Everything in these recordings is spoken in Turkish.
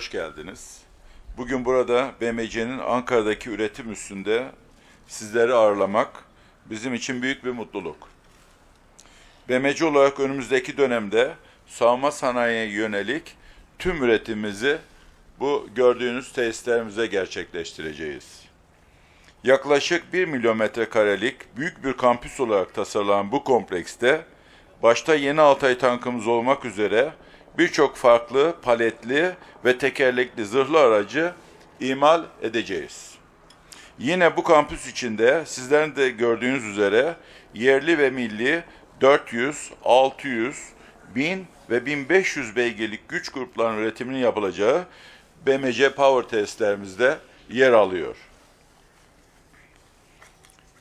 hoş geldiniz. Bugün burada BMC'nin Ankara'daki üretim üstünde sizleri ağırlamak bizim için büyük bir mutluluk. BMC olarak önümüzdeki dönemde savunma sanayiye yönelik tüm üretimimizi bu gördüğünüz tesislerimize gerçekleştireceğiz. Yaklaşık 1 milyon metrekarelik büyük bir kampüs olarak tasarlanan bu komplekste başta yeni Altay tankımız olmak üzere birçok farklı paletli ve tekerlekli zırhlı aracı imal edeceğiz. Yine bu kampüs içinde sizlerin de gördüğünüz üzere yerli ve milli 400, 600, 1000 ve 1500 beygirlik güç gruplarının üretiminin yapılacağı BMC Power testlerimizde yer alıyor.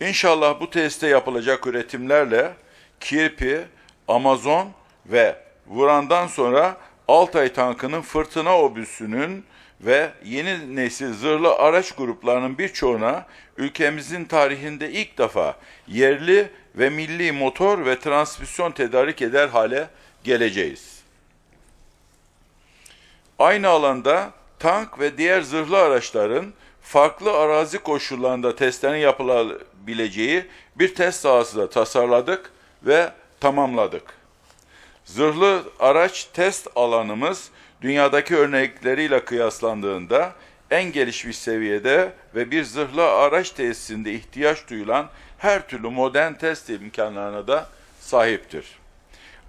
İnşallah bu tesiste yapılacak üretimlerle Kirpi, Amazon ve Vuran'dan sonra Altay tankının fırtına obüsünün ve yeni nesil zırhlı araç gruplarının birçoğuna ülkemizin tarihinde ilk defa yerli ve milli motor ve transmisyon tedarik eder hale geleceğiz. Aynı alanda tank ve diğer zırhlı araçların farklı arazi koşullarında testlerin yapılabileceği bir test sahası da tasarladık ve tamamladık. Zırhlı araç test alanımız dünyadaki örnekleriyle kıyaslandığında en gelişmiş seviyede ve bir zırhlı araç tesisinde ihtiyaç duyulan her türlü modern test imkanlarına da sahiptir.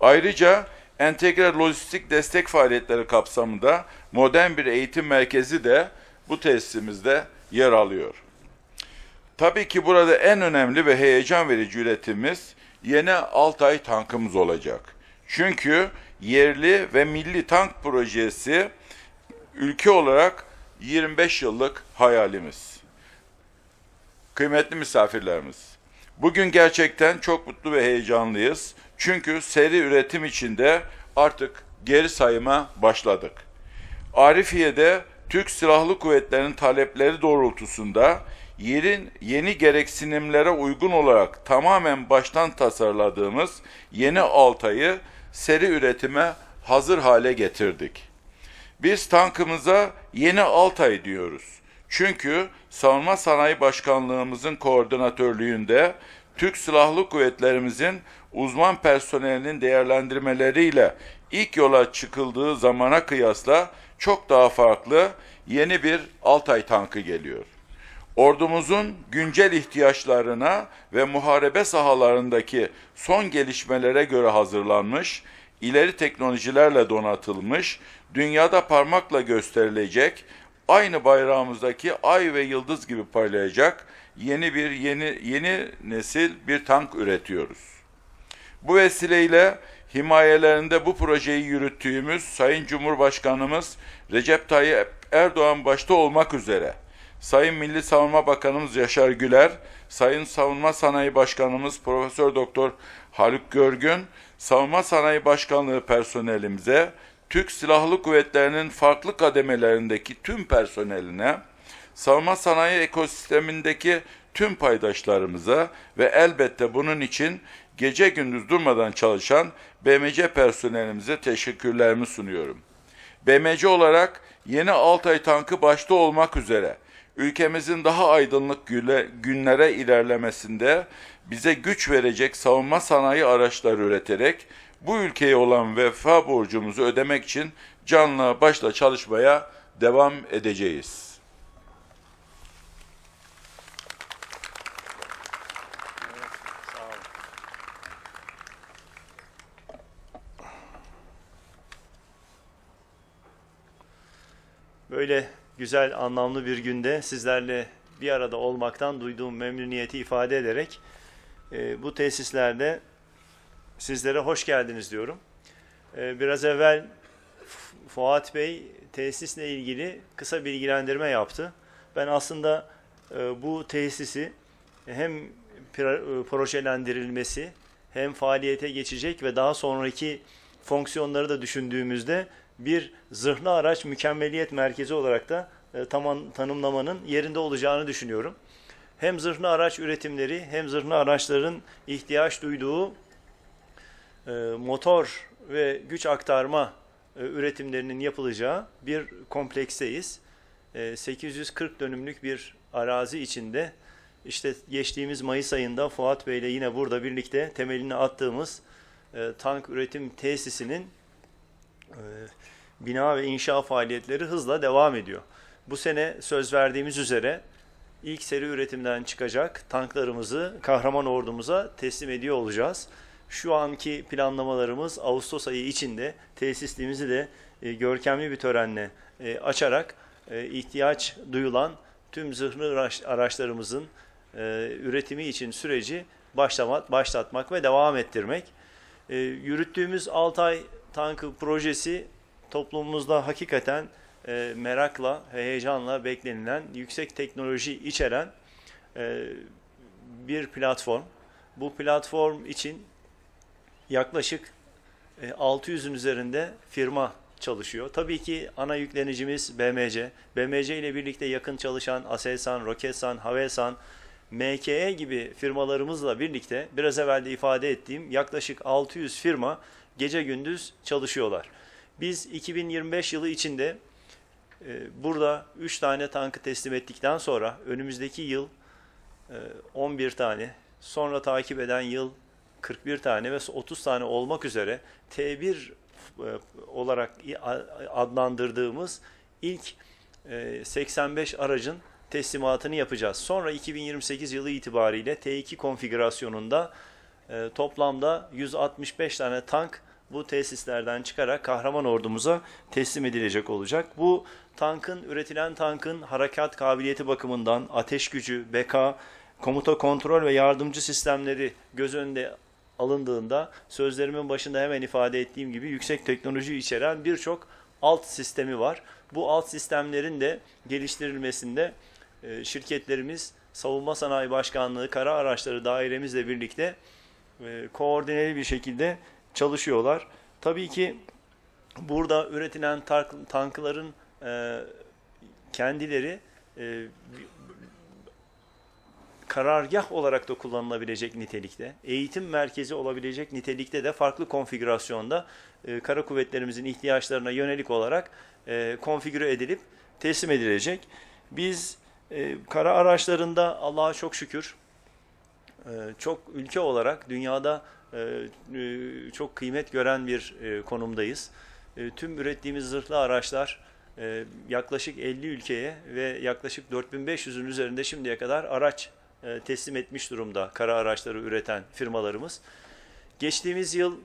Ayrıca entegre lojistik destek faaliyetleri kapsamında modern bir eğitim merkezi de bu tesisimizde yer alıyor. Tabii ki burada en önemli ve heyecan verici üretimimiz yeni Altay tankımız olacak. Çünkü yerli ve milli tank projesi ülke olarak 25 yıllık hayalimiz. Kıymetli misafirlerimiz, bugün gerçekten çok mutlu ve heyecanlıyız. Çünkü seri üretim içinde artık geri sayıma başladık. Arifiye'de Türk Silahlı Kuvvetleri'nin talepleri doğrultusunda yerin yeni gereksinimlere uygun olarak tamamen baştan tasarladığımız yeni Altay'ı seri üretime hazır hale getirdik. Biz tankımıza yeni Altay diyoruz. Çünkü Savunma Sanayi Başkanlığımızın koordinatörlüğünde Türk Silahlı Kuvvetlerimizin uzman personelinin değerlendirmeleriyle ilk yola çıkıldığı zamana kıyasla çok daha farklı yeni bir Altay tankı geliyor. Ordumuzun güncel ihtiyaçlarına ve muharebe sahalarındaki son gelişmelere göre hazırlanmış, ileri teknolojilerle donatılmış, dünyada parmakla gösterilecek, aynı bayrağımızdaki ay ve yıldız gibi parlayacak yeni bir yeni yeni nesil bir tank üretiyoruz. Bu vesileyle himayelerinde bu projeyi yürüttüğümüz Sayın Cumhurbaşkanımız Recep Tayyip Erdoğan başta olmak üzere Sayın Milli Savunma Bakanımız Yaşar Güler, Sayın Savunma Sanayi Başkanımız Profesör Doktor Haluk Görgün, Savunma Sanayi Başkanlığı personelimize, Türk Silahlı Kuvvetleri'nin farklı kademelerindeki tüm personeline, savunma sanayi ekosistemindeki tüm paydaşlarımıza ve elbette bunun için gece gündüz durmadan çalışan BMC personelimize teşekkürlerimi sunuyorum. BMC olarak yeni Altay tankı başta olmak üzere ülkemizin daha aydınlık güle- günlere ilerlemesinde bize güç verecek savunma sanayi araçları üreterek bu ülkeye olan vefa borcumuzu ödemek için canla başla çalışmaya devam edeceğiz. Böyle güzel, anlamlı bir günde sizlerle bir arada olmaktan duyduğum memnuniyeti ifade ederek e, bu tesislerde sizlere hoş geldiniz diyorum. E, biraz evvel Fuat Bey tesisle ilgili kısa bilgilendirme yaptı. Ben aslında e, bu tesisi hem e, projelendirilmesi hem faaliyete geçecek ve daha sonraki fonksiyonları da düşündüğümüzde bir zırhlı araç mükemmeliyet merkezi olarak da e, tamam tanımlamanın yerinde olacağını düşünüyorum. Hem zırhlı araç üretimleri hem zırhlı araçların ihtiyaç duyduğu e, motor ve güç aktarma e, üretimlerinin yapılacağı bir kompleksteyiz. E, 840 dönümlük bir arazi içinde işte geçtiğimiz Mayıs ayında Fuat Bey ile yine burada birlikte temelini attığımız e, tank üretim tesisinin bina ve inşa faaliyetleri hızla devam ediyor. Bu sene söz verdiğimiz üzere ilk seri üretimden çıkacak tanklarımızı kahraman ordumuza teslim ediyor olacağız. Şu anki planlamalarımız Ağustos ayı içinde tesisliğimizi de e, görkemli bir törenle e, açarak e, ihtiyaç duyulan tüm zırhlı araç- araçlarımızın e, üretimi için süreci başlamak, başlatmak ve devam ettirmek. E, yürüttüğümüz Altay tankı projesi toplumumuzda hakikaten e, merakla, heyecanla beklenilen, yüksek teknoloji içeren e, bir platform. Bu platform için yaklaşık e, 600'ün üzerinde firma çalışıyor. Tabii ki ana yüklenicimiz BMC. BMC ile birlikte yakın çalışan Aselsan, Roketsan, Havelsan, MKE gibi firmalarımızla birlikte biraz evvel de ifade ettiğim yaklaşık 600 firma gece gündüz çalışıyorlar. Biz 2025 yılı içinde e, burada 3 tane tankı teslim ettikten sonra önümüzdeki yıl e, 11 tane, sonra takip eden yıl 41 tane ve 30 tane olmak üzere T1 e, olarak adlandırdığımız ilk e, 85 aracın teslimatını yapacağız. Sonra 2028 yılı itibariyle T2 konfigürasyonunda e, toplamda 165 tane tank bu tesislerden çıkarak kahraman ordumuza teslim edilecek olacak. Bu tankın, üretilen tankın harekat kabiliyeti bakımından ateş gücü, beka, komuta kontrol ve yardımcı sistemleri göz önünde alındığında sözlerimin başında hemen ifade ettiğim gibi yüksek teknoloji içeren birçok alt sistemi var. Bu alt sistemlerin de geliştirilmesinde e, şirketlerimiz Savunma Sanayi Başkanlığı Kara Araçları Dairemizle birlikte e, koordineli bir şekilde çalışıyorlar. Tabii ki burada üretilen tank- tankların e, kendileri e, karargah olarak da kullanılabilecek nitelikte, eğitim merkezi olabilecek nitelikte de farklı konfigürasyonda e, kara kuvvetlerimizin ihtiyaçlarına yönelik olarak konfigüre edilip teslim edilecek. Biz kara araçlarında Allah'a çok şükür çok ülke olarak dünyada çok kıymet gören bir e, konumdayız. E, Tüm ürettiğimiz zırhlı araçlar e, yaklaşık 50 ülkeye ve yaklaşık 4500'ün üzerinde şimdiye kadar araç e, teslim etmiş durumda kara araçları üreten firmalarımız. Geçtiğimiz yıl,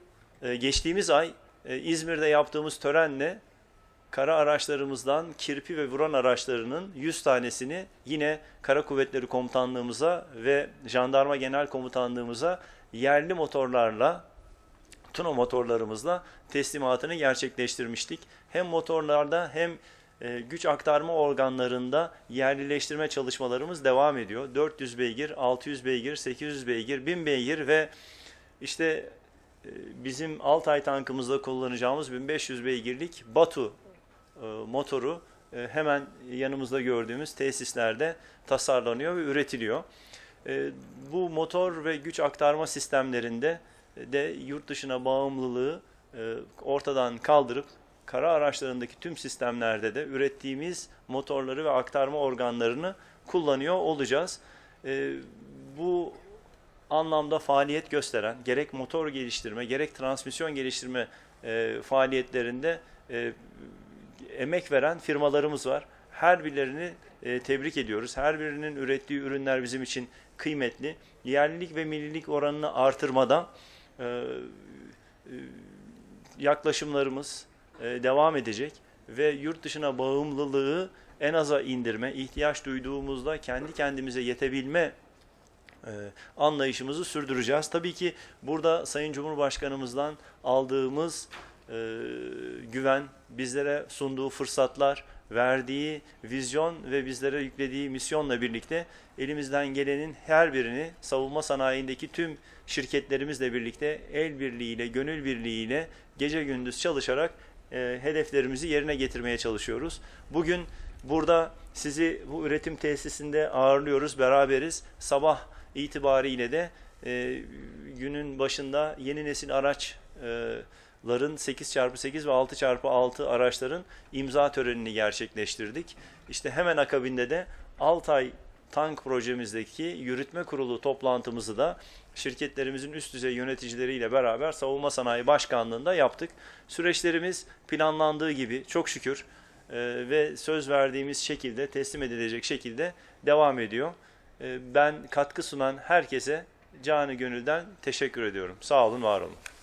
e, geçtiğimiz ay e, İzmir'de yaptığımız törenle kara araçlarımızdan kirpi ve vuran araçlarının 100 tanesini yine Kara Kuvvetleri Komutanlığımıza ve Jandarma Genel Komutanlığımıza yerli motorlarla Tuno motorlarımızla teslimatını gerçekleştirmiştik. Hem motorlarda hem e, güç aktarma organlarında yerlileştirme çalışmalarımız devam ediyor. 400 beygir, 600 beygir, 800 beygir, 1000 beygir ve işte e, bizim Altay tankımızda kullanacağımız 1500 beygirlik Batu e, motoru hemen yanımızda gördüğümüz tesislerde tasarlanıyor ve üretiliyor. E, Bu motor ve güç aktarma sistemlerinde de yurt dışına bağımlılığı e, ortadan kaldırıp kara araçlarındaki tüm sistemlerde de ürettiğimiz motorları ve aktarma organlarını kullanıyor olacağız. Bu anlamda faaliyet gösteren gerek motor geliştirme gerek transmisyon geliştirme e, faaliyetlerinde e, emek veren firmalarımız var. Her birilerini e, tebrik ediyoruz. Her birinin ürettiği ürünler bizim için kıymetli. Yerlilik ve millilik oranını artırmadan e, e, yaklaşımlarımız e, devam edecek ve yurt dışına bağımlılığı en aza indirme, ihtiyaç duyduğumuzda kendi kendimize yetebilme e, anlayışımızı sürdüreceğiz. Tabii ki burada Sayın Cumhurbaşkanımızdan aldığımız e, güven, bizlere sunduğu fırsatlar, verdiği vizyon ve bizlere yüklediği misyonla birlikte elimizden gelenin her birini savunma sanayindeki tüm şirketlerimizle birlikte el birliğiyle, gönül birliğiyle gece gündüz çalışarak e, hedeflerimizi yerine getirmeye çalışıyoruz. Bugün burada sizi bu üretim tesisinde ağırlıyoruz, beraberiz. Sabah itibariyle de e, günün başında yeni nesil araçların 8x8 ve 6x6 araçların imza törenini gerçekleştirdik. İşte hemen akabinde de Altay Tank projemizdeki yürütme kurulu toplantımızı da şirketlerimizin üst düzey yöneticileriyle beraber Savunma Sanayi Başkanlığı'nda yaptık. Süreçlerimiz planlandığı gibi çok şükür e, ve söz verdiğimiz şekilde teslim edilecek şekilde devam ediyor. E, ben katkı sunan herkese canı gönülden teşekkür ediyorum. Sağ olun, var olun.